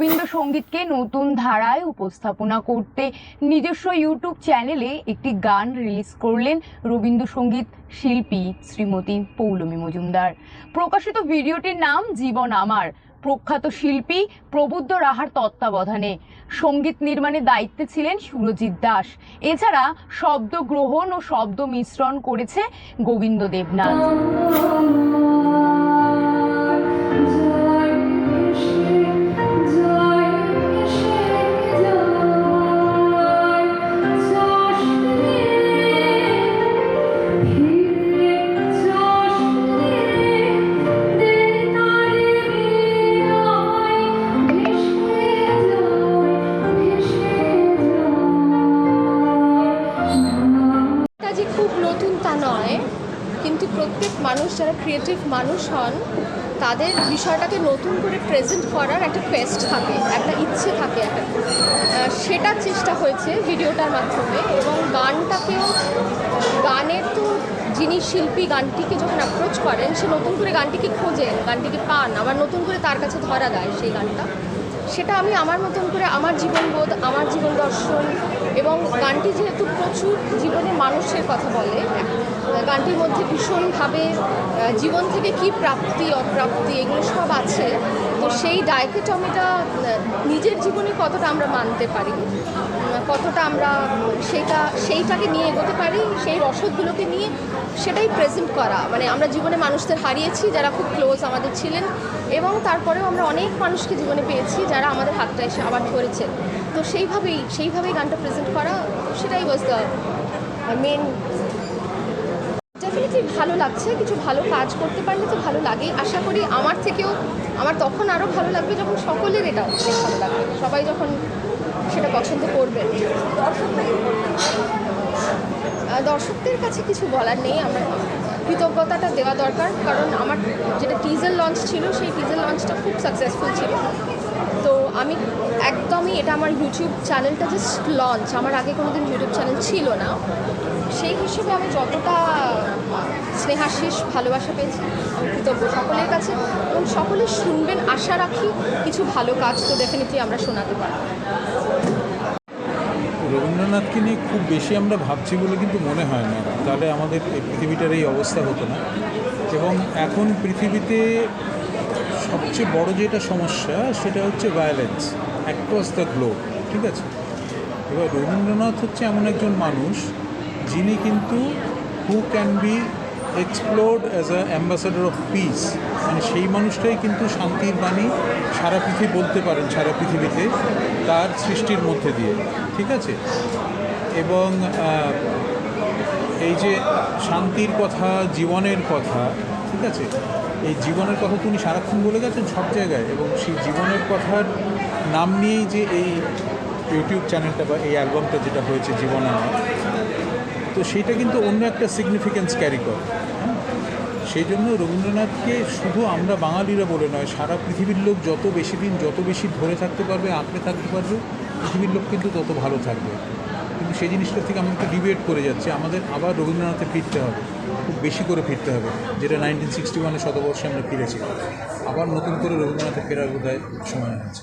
রবীন্দ্রসঙ্গীতকে নতুন ধারায় উপস্থাপনা করতে নিজস্ব ইউটিউব চ্যানেলে একটি গান রিলিজ করলেন রবীন্দ্রসঙ্গীত শিল্পী শ্রীমতী পৌলমী মজুমদার। প্রকাশিত ভিডিওটির নাম জীবন আমার। প্রখ্যাত শিল্পী প্রবুদ্ধ রাহার তত্ত্বাবধানে সংগীত নির্মাণের দায়িত্বে ছিলেন সুরজিৎ দাস। এছাড়া শব্দ গ্রহণ ও শব্দ মিশ্রণ করেছে গোবিন্দ দেবনাথ। নতুন তা নয়, কিন্তু প্রত্যেক মানুষ, যারা ক্রিয়েটিভ মানুষ হন, তাদের বিষয়টাকে নতুন করে প্রেজেন্ট করার একটা কোয়েস্ট থাকে, একটা ইচ্ছে থাকে একটা। সেটার চেষ্টা হয়েছে ভিডিওটার মাধ্যমে, এবং গানটাকেও, গানের তো যিনি শিল্পী গানটিকে যখন অ্যাপ্রোচ করেন, সে নতুন করে গানটিকে খোঁজেন গানটিকে পান, আবার নতুন করে তার কাছে ধরা দেয় সেই গানটা। সেটা আমি আমার মতন করে আমার জীবনবোধ, আমার জীবন দর্শন এবং গানটি যেহেতু প্রচুর জীবনে মানুষের কথা বলে গানটির মধ্যে ভীষণভাবে জীবন থেকে কি প্রাপ্তি, অপ্রাপ্তি, এগুলো সব আছে। তো সেই ডায়কেটমিটা নিজের জীবনে কতটা আমরা মানতে পারি? কতটা আমরা সেইটা সেইটাকে নিয়ে এগোতে পারি? সেই রসদগুলোকে নিয়ে সেটাই প্রেজেন্ট করা। মানে আমরা জীবনে মানুষদের হারিয়েছি, যারা খুব ক্লোজ আমাদের ছিলেন, এবং তারপরেও আমরা অনেক মানুষকে জীবনে পেয়েছি, যারা আমাদের হাতটা এসে আবার ধরেছেন তো সেইভাবেই সেইভাবেই গানটা প্রেজেন্ট করা, সেটাই ওয়াজ দ্য মেন ডেফিনেটলি ভালো লাগছে, কিছু ভালো কাজ করতে পারলে তো ভালো লাগেই। আশা করি আমার থেকেও, আমার তখন আরও ভালো লাগবে যখন সকলের এটা ভালো লাগবে। সবাই যখন সেটা পছন্দ করবে। দর্শকদের কাছে কিছু বলার নেই, আমরা কৃতজ্ঞতাটা দেওয়া দরকার। কারণ আমার যেটা টিজার লঞ্চ ছিল, সেই টিজার লঞ্চটা খুব সাকসেসফুল ছিল। তো আমি একদমই এটা আমার ইউটিউব চ্যানেলটা জাস্ট লঞ্চ আমার আগে কোনো দিন ইউটিউব চ্যানেল ছিল না। সেই হিসেবে আমি যতটা স্নেহাশিস ভালোবাসা পেয়েছি, আমি কৃতজ্ঞ সকলের কাছে। এবং সকলে শুনবেন, আশা রাখি কিছু ভালো কাজ তো ডেফিনেটলি আমরা শোনাতে পারব। রবীন্দ্রনাথকে নিয়ে খুব বেশি আমরা ভাবছি বলে কিন্তু মনে হয় না। তাহলে আমাদের পৃথিবীটার এই অবস্থা হতো না। এবং এখন পৃথিবীতে সবচেয়ে বড় যেটা সমস্যা, সেটা হচ্ছে ভায়োলেন্স অ্যাক্রস দ্য গ্লোব ঠিক আছে? এবার রবীন্দ্রনাথ হচ্ছে এমন একজন মানুষ, যিনি কিন্তু who can be explored as a ambassador of peace মানে সেই মানুষটাই কিন্তু শান্তির বাণী সারা পৃথিবী বলতে পারেন, সারা পৃথিবীতে তার সৃষ্টির মধ্যে দিয়ে, ঠিক আছে? এবং এই যে শান্তির কথা, জীবনের কথা, ঠিক আছে? এই জীবনের কথা তো উনি সারাক্ষণ বলে গেছেন সব জায়গায় এবং সেই জীবনের কথার নাম নিয়েই যে এই ইউটিউব চ্যানেলটা বা এই অ্যালবামটা যেটা হয়েছে জীবন তো সেইটা কিন্তু অন্য একটা সিগনিফিকেন্স ক্যারি করে? সেই জন্য রবীন্দ্রনাথকে শুধু আমরা বাঙালিরা বলে নয়, সারা পৃথিবীর লোক যত বেশি দিন, যত বেশি ধরে থাকতে পারবে, আঁকড়ে থাকতে পারবে, পৃথিবীর লোক কিন্তু তত ভালো থাকবে কিন্তু সেই জিনিসটা থেকে আমরা একটু ডিবেট করে যাচ্ছি, আমাদের আবার রবীন্দ্রনাথে ফিরতে হবে, খুব বেশি করে ফিরতে হবে, যেটা নাইনটিন সিক্সটি ওয়ানে শতবর্ষে আমরা ফিরেছি। আবার নতুন করে রবীন্দ্রনাথে ফেরার বোধ হয় সময় হয়েছে